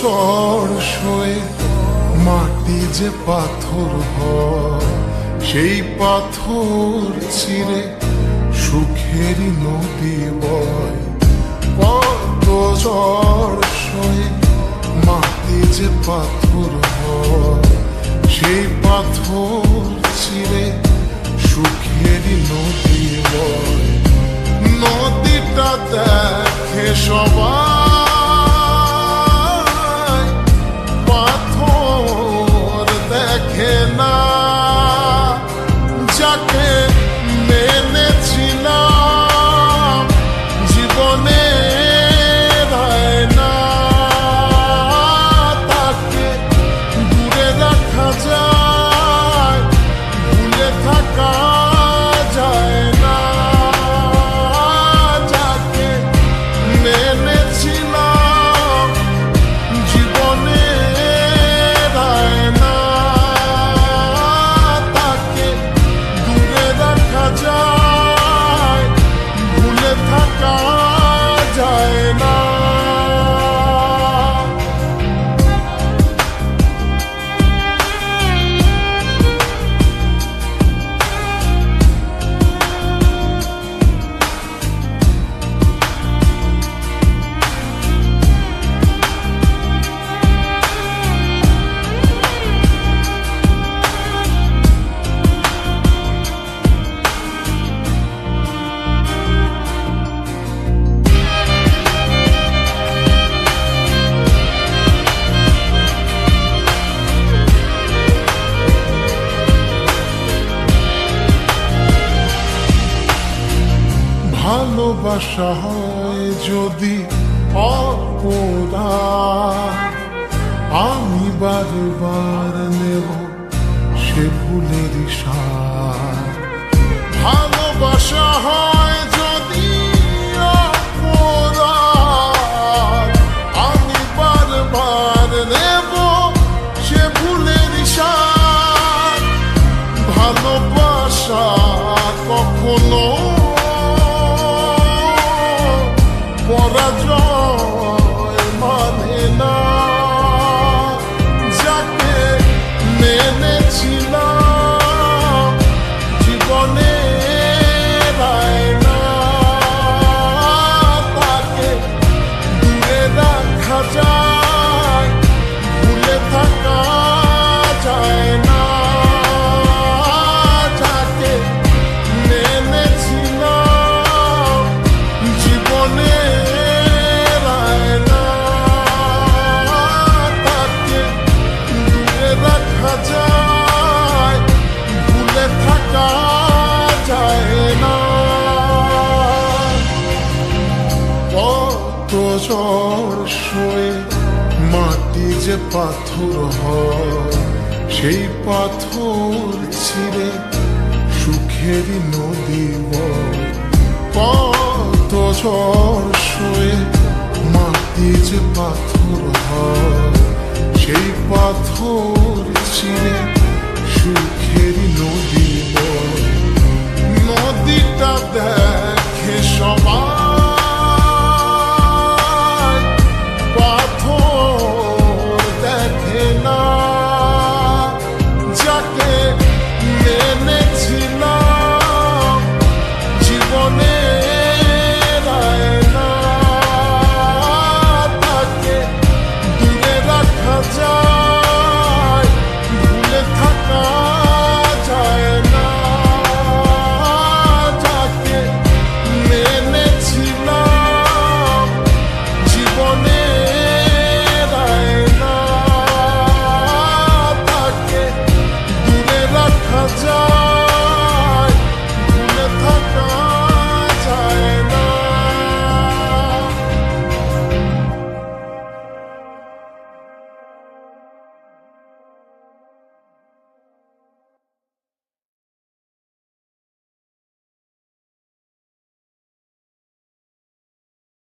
ঝড় সয়ে মাটি যে পাথর হয়, সেই পাথর চিরে সুখেরই নদী বয়। কত ঝড় সয়ে মাটি যে পাথর হয়, সেই পাথর চিরে সুখেরই নদী বয়। নদীটা দেখে সবাই ভালোবাসা হয় যদি অপরাধ আমি বারবার নেব সে ভুলের সার। ভালোবাসা হয় ঝড় সয়ে মাটি যে পাথর হয়, সেই পাথর ছিঁড়ে সুখেরই নদী কত ঝড় সয়ে মাটি যে পাথর হয়, সেই পাথর ছিঁড়ে সুখেরই নদী নদীটা দেখে সবাই